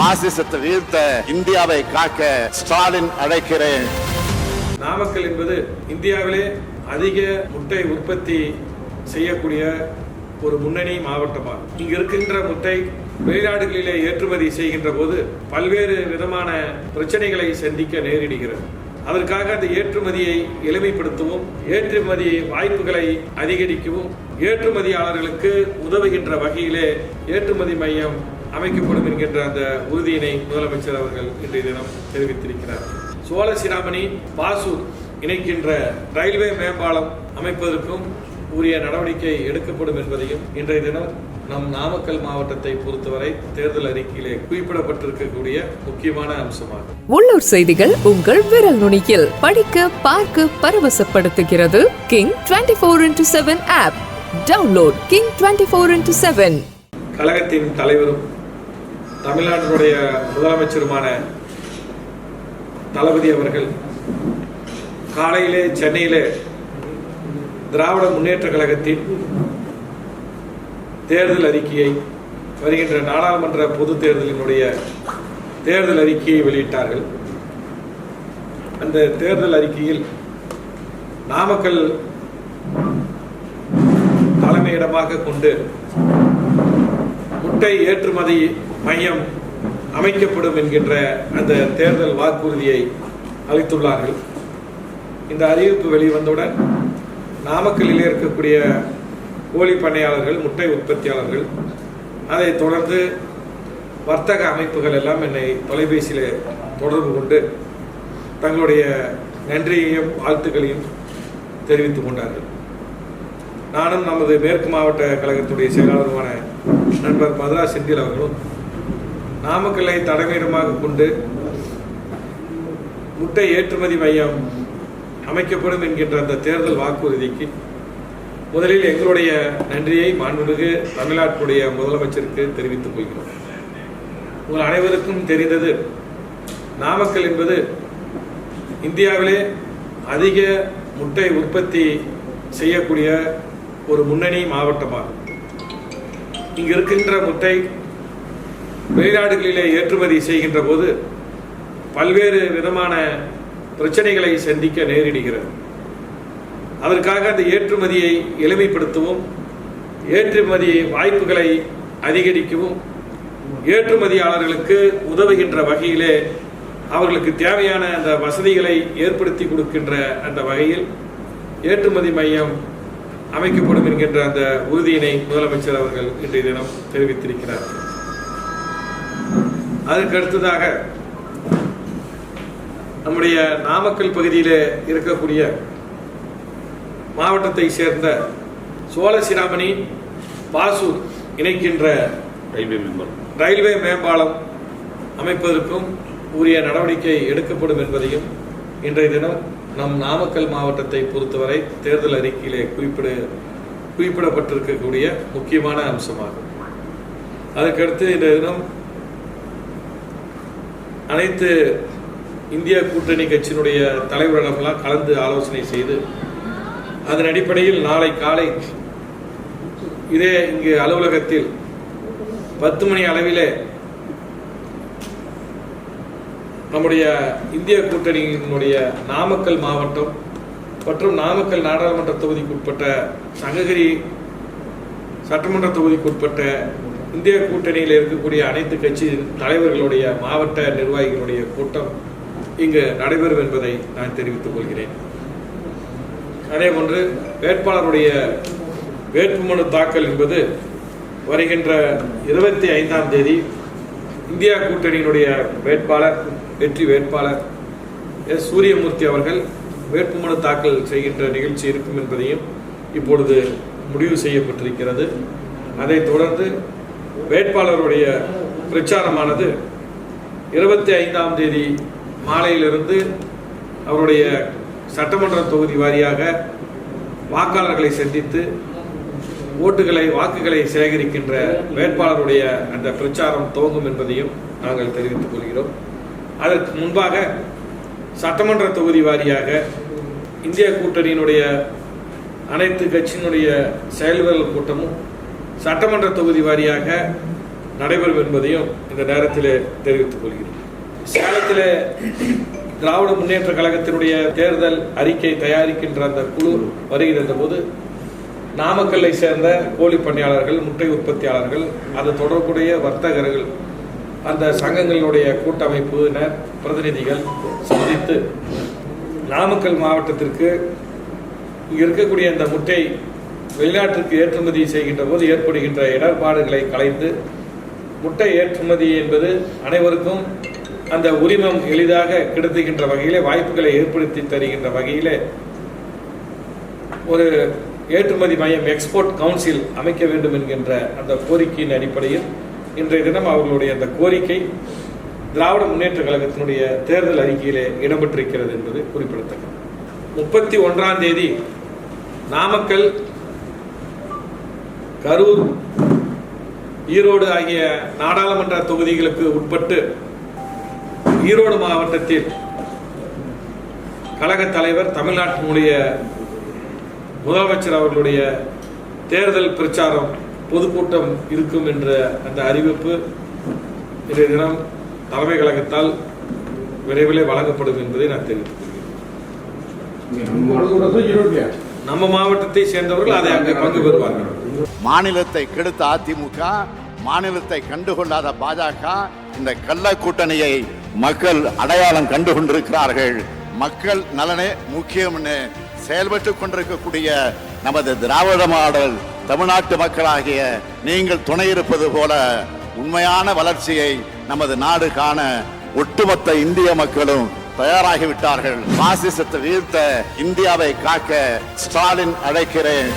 பாசிசத்தை வீழ்த்த இந்தியாவை காக்க ஸ்டாலின் அழைக்கிறேன். நாமக்கல் என்பது இந்தியாவிலே அதிக முட்டை உற்பத்தி செய்யக்கூடிய ஒரு முன்னணி மாவட்டமாகும். இங்கு இருக்கின்ற முட்டை வெளிநாடுகளிலே ஏற்றுமதி செய்கின்ற போது பல்வேறு விதமான பிரச்சனைகளை சந்திக்க நேரிடுகிறது. அதற்காக அந்த ஏற்றுமதியை எளிமைப்படுத்தவும் ஏற்றுமதி வாய்ப்புகளை அதிகரிக்கவும் ஏற்றுமதியாளர்களுக்கு உதவுகின்ற வகையிலே ஏற்றுமதி மையம் அமைக்கப்படும் என்கின்ற அந்த உறுதியினை முதலமைச்சர் அவர்கள் இன்றைய தினம் தெரிவித்திருக்கிறார். சோழ சிராமணி பாசூர் இணைக்கின்ற ரயில்வே மேம்பாலம் அமைப்பதற்கும் உரிய நடவடிக்கை எடுக்கப்படும் என்பதையும் இன்றைய தினம் நம் நாமக்கல் மாவட்டத்தை பொறுத்தவரை தேர்தல் அறிக்கையிலே குறிப்பிடப்பட்டிருக்கக்கூடிய முக்கியமான அம்சமாகும். உள்ளூர் செய்திகள் உங்கள் விரல் நுனியில். படிக்க பார்க்க பரவசப்படுத்துகிறது king twenty four into seven app. Download king twenty four into seven. கழகத்தின் தலைவரும் தமிழ்நாட்டினுடைய முதலமைச்சருமான தளபதி அவர்கள் காலையிலே சென்னையிலே திராவிட முன்னேற்ற கழகத்தின் தேர்தல் அறிக்கையை வருகின்ற நாடாளுமன்ற பொது தேர்தலினுடைய தேர்தல் அறிக்கையை வெளியிட்டார்கள். அந்த தேர்தல் அறிக்கையில் நாமக்கல் தலைமையிடமாக கொண்டு முட்டை ஏற்றுமதி மையம் அமைக்கப்படும் என்கின்ற அந்த தேர்தல் வாக்குறுதியை அளித்துள்ளார்கள். இந்த அறிவிப்பு வெளிவந்தவுடன் நாமக்கல்லில் இருக்கக்கூடிய கோழி பண்ணையாளர்கள் முட்டை உற்பத்தியாளர்கள் அதைத் தொடர்ந்து வர்த்தக அமைப்புகள் எல்லாம் என்னை தொலைபேசியில் தொடர்பு கொண்டு தங்களுடைய நன்றியையும் வாழ்த்துக்களையும் தெரிவித்துக் கொண்டார்கள். நானும் நமது மேற்கு மாவட்ட கழகத்துடைய செயலாளருமான நண்பர் மதுரா செந்தில் அவர்களும் நாமக்கல்லை தலைமையிடமாக கொண்டு முட்டை ஏற்றுமதி மையம் அமைக்கப்படும் என்கின்ற அந்த தேர்தல் வாக்குறுதிக்கு முதலில் எங்களுடைய நன்றியை மாண்புமிகு தமிழ்நாட்டுடைய முதலமைச்சருக்கு தெரிவித்துக் கொள்கிறோம். உங்கள் அனைவருக்கும் தெரிந்தது நாமக்கல் என்பது இந்தியாவிலே அதிக முட்டை உற்பத்தி செய்யக்கூடிய ஒரு முன்னணி மாவட்டமாகும். இங்கு இருக்கின்ற முட்டை வெளிநாடுகளிலே ஏற்றுமதி செய்கின்ற போது பல்வேறு விதமான பிரச்சனைகளை சந்திக்க நேரிடுகிறது. அதற்காக அந்த ஏற்றுமதியை எளிமைப்படுத்தவும் ஏற்றுமதி வாய்ப்புகளை அதிகரிக்கவும் ஏற்றுமதியாளர்களுக்கு உதவுகின்ற வகையிலே அவர்களுக்கு தேவையான அந்த வசதிகளை ஏற்படுத்தி கொடுக்கின்ற அந்த வகையில் ஏற்றுமதி மையம் அமைக்கப்படும் என்கின்ற அந்த உறுதியினை முதலமைச்சர் அவர்கள் இன்றைய தினம் தெரிவித்திருக்கிறார். அதற்கு அடுத்ததாக நம்முடைய நாமக்கல் பகுதியில் இருக்கக்கூடிய மாவட்டத்தை சேர்ந்த சோழ சிராமணி பாசூர் இணைக்கின்ற ரயில்வே மேம்பாலம். ரயில்வே மேம்பாலம் அமைப்பதற்கும் உரிய நடவடிக்கை எடுக்கப்படும் என்பதையும் இன்றைய தினம் நம் நாமக்கல் மாவட்டத்தை பொறுத்தவரை தேர்தல் அறிக்கையிலே குறிப்பிட குறிப்பிடப்பட்டிருக்கக்கூடிய முக்கியமான அம்சமாகும். அதற்கடுத்து இந்த தினம் அனைத்து இந்திய கூட்டணி கட்சியினுடைய தலைவரிடமெல்லாம் கலந்து ஆலோசனை செய்து அதன் அடிப்படையில் நாளை காலை இதே இங்கு அலுவலகத்தில் பத்து மணி அளவிலே நம்முடைய இந்திய கூட்டணியினுடைய நாமக்கல் மாவட்டம் மற்றும் நாமக்கல் நாடாளுமன்ற தொகுதிக்குட்பட்ட சங்ககிரி சட்டமன்ற தொகுதிக்குட்பட்ட இந்திய கூட்டணியில் இருக்கக்கூடிய அனைத்து கட்சி தலைவர்களுடைய மாவட்ட நிர்வாகிகளுடைய கூட்டம் இங்கு நடைபெறும் என்பதை நான் தெரிவித்துக் கொள்கிறேன். அதேபோன்று வேட்பாளருடைய வேட்புமனு தாக்கல் என்பது வருகின்ற இருபத்தி ஐந்தாம் தேதி இந்தியா கூட்டணியினுடைய வேட்பாளர் வெற்றி வேட்பாளர் எஸ். சூரியமூர்த்தி அவர்கள் வேட்புமனு தாக்கல் செய்கின்ற நிகழ்ச்சி இருக்கும் என்பதையும் இப்பொழுது முடிவு செய்யப்பட்டிருக்கிறது. அதைத் தொடர்ந்து வேட்பாளருடைய பிரச்சாரமானது இருபத்தி ஐந்தாம் தேதி மாலையிலிருந்து அவருடைய சட்டமன்ற தொகுதி வாரியாக வாக்காளர்களை சந்தித்து ஓட்டுகளை வாக்குகளை சேகரிக்கின்ற வேட்பாளருடைய அந்த பிரச்சாரம் துவங்கும் என்பதையும் நாங்கள் தெரிவித்துக் கொள்கிறோம். அதற்கு முன்பாக சட்டமன்ற தொகுதி வாரியாக இந்திய கூட்டணியினுடைய அனைத்து கட்சியினுடைய செயல்கள் கூட்டமும் சட்டமன்ற தொகுதி வாரியாக நடைபெறும் என்பதையும் இந்த நேரத்தில் தெரிவித்துக் கொள்கிறேன். சேலத்தில் திராவிட முன்னேற்ற கழகத்தினுடைய தேர்தல் அறிக்கை தயாரிக்கின்ற அந்த குழு வருகின்ற போது நாமக்கல்லை சேர்ந்த கோழி பணியாளர்கள் முட்டை உற்பத்தியாளர்கள் அது தொடர்புடைய வர்த்தகர்கள் அந்த சங்கங்களுடைய கூட்டமைப்பினர் பிரதிநிதிகள் சந்தித்து நாமக்கல் மாவட்டத்திற்கு இருக்கக்கூடிய அந்த முட்டை வெளிநாட்டிற்கு ஏற்றுமதி செய்கின்ற போது ஏற்படுகின்ற இடர்பாடுகளை களைந்து முட்டை ஏற்றுமதி என்பது அனைவருக்கும் அந்த உரிமம் எளிதாக கிடைத்துகின்ற வகையிலே வாய்ப்புகளை ஏற்படுத்தி தருகின்ற வகையிலே ஒரு ஏற்றுமதி மையம் எக்ஸ்போர்ட் கவுன்சில் அமைக்க வேண்டும் என்கின்ற அந்த கோரிக்கையின் அடிப்படையில் இன்றைய தினம் அவர்களுடைய அந்த கோரிக்கை திராவிட முன்னேற்ற கழகத்தினுடைய தேர்தல் அறிக்கையிலே இடம்பெற்றிருக்கிறது என்பது குறிப்பிடத்தக்கது. முப்பத்தி ஒன்றாம் தேதி நாமக்கல் கரூர் ஈரோடு ஆகிய நாடாளுமன்ற தொகுதிகளுக்கு உட்பட்டு ஈரோடு மாவட்டத்தில் கழக தலைவர் தமிழ்நாட்டினுடைய முதலமைச்சர் அவர்களுடைய தேர்தல் பிரச்சாரம் பொதுக்கூட்டம் இருக்கும் என்ற அந்த அறிவிப்பு இன்றைய தினம் தலைமை கழகத்தால் விரைவிலே வழங்கப்படும் என்பதை நான் தெரிவித்துக் கொள்கிறேன். நம்ம மாவட்டத்தை சேர்ந்தவர்கள் அதை அங்கே பங்கு பெறுவார்கள். மாநிலத்தை கெடுத்த அதிமுக மாநிலத்தை கண்டுகொள்ளாத பாஜக இந்த கள்ள கூட்டணியை மக்கள் அடையாளம் கண்டு கொண்டிருக்கிறார்கள் மக்கள் நலனே முக்கியம்னு செயல்பட்டு கொண்டிருக்கக்கூடிய நமது திராவிட மாடல் தமிழ்நாட்டு மக்களாகிய நீங்கள் துணை இருப்பது போல உண்மையான வளர்ச்சியை நமது நாடு காண ஒட்டுமொத்த இந்திய மக்களும் தயாராகிவிட்டார்கள். பாசிசத்தை வீழ்த்த இந்தியாவை காக்க ஸ்டாலின் அழைக்கிறேன்.